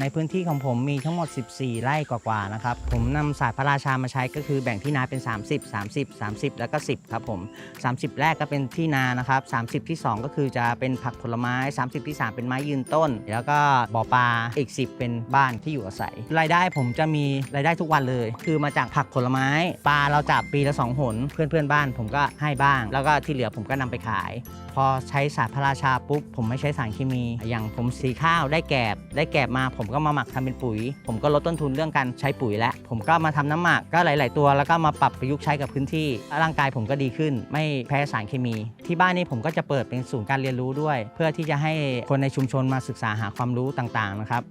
ในพื้นที่ของผมมีทั้งหมด 14 ไร่กว่าๆนะครับ ผมนำศาสตร์พระราชามาใช้ก็คือแบ่งที่นาเป็น 30 30 30 แล้วก็ 10 ครับผม 30 แรกก็เป็นที่นานะครับ 30 ที่ 2 ก็คือจะเป็นผักผลไม้ 30 ที่ 3 เป็นไม้ยืนต้น แล้วก็บ่อปลาอีก 10 เป็นบ้านที่อยู่อาศัย รายได้ผมจะมีรายได้ทุกวันเลย คือมาจากผักผลไม้ ปลาเราจับปีละสองหนเพื่อนเพื่อนๆบ้าน ผมก็ให้บ้าง แล้วก็ที่เหลือผมก็นำไปขาย พอใช้ศาสตร์พระราชาปุ๊บผมไม่ใช้สารเคมี อย่างผมสีข้าวได้แกบได้แกบมาผมก็มาหมักทำเป็นปุ๋ย ผมก็ลดต้นทุนเรื่องการใช้ปุ๋ยแล้วผมก็มาทำน้ำหมักก็หลาย ๆ ตัว แล้วก็มาปรับประยุกต์ใช้กับพื้นที่ ร่างกายผมก็ดีขึ้น ไม่แพ้สารเคมี ที่บ้านนี้ผมก็จะเปิดเป็นศูนย์การเรียนรู้ด้วย เพื่อที่จะให้คนในชุมชนมาศึกษาหาความรู้ต่าง ๆ นะครับ